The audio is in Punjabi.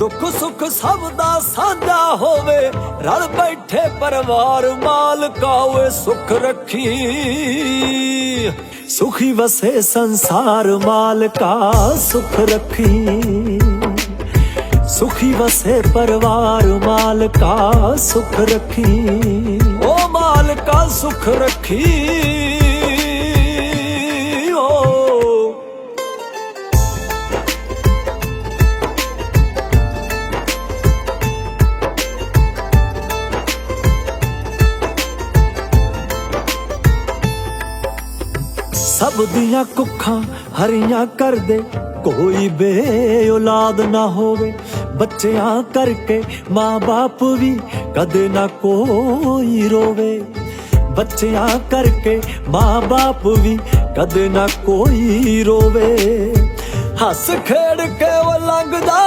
ਦੁੱਖ ਸੁੱਖ ਸਭ ਦਾ ਸਾਂਝਾ ਹੋਵੇ। ਰਲ ਬੈਠੇ ਪਰਿਵਾਰ ਮਾਲਕਾ ਓਏ ਸੁਖ ਰੱਖੀ। ਸੁਖੀ ਵਸੇ ਸੰਸਾਰ ਮਾਲਕਾ, ਸੁਖ ਰੱਖੀ। ਸੁਖੀ ਵਸੇ ਪਰਿਵਾਰ ਮਾਲਕਾ, ਸੁਖ ਰੱਖੀ। ਓ ਮਾਲਕਾ, ਸੁਖ ਰੱਖੀ। ਸਭ ਦੀਆਂ ਕੁੱਖਾਂ ਹਰੀਆਂ ਕਰਦੇ। ਕੋਈ ਬੇ ਔਲਾਦ ਨਾ ਹੋਵੇ, ਬੱਚਿਆਂ ਕਰਕੇ ਮਾਂ-ਬਾਪ ਵੀ ਕਦੇ ਨਾ ਕੋਈ ਰੋਵੇ। ਬੱਚਿਆਂ ਕਰਕੇ ਮਾਂ-ਬਾਪ ਵੀ ਕਦੇ ਨਾ ਕੋਈ ਰੋਵੇ। ਹੱਸ ਖੇਡ ਕੇ ਉਹ ਲੰਘਦਾ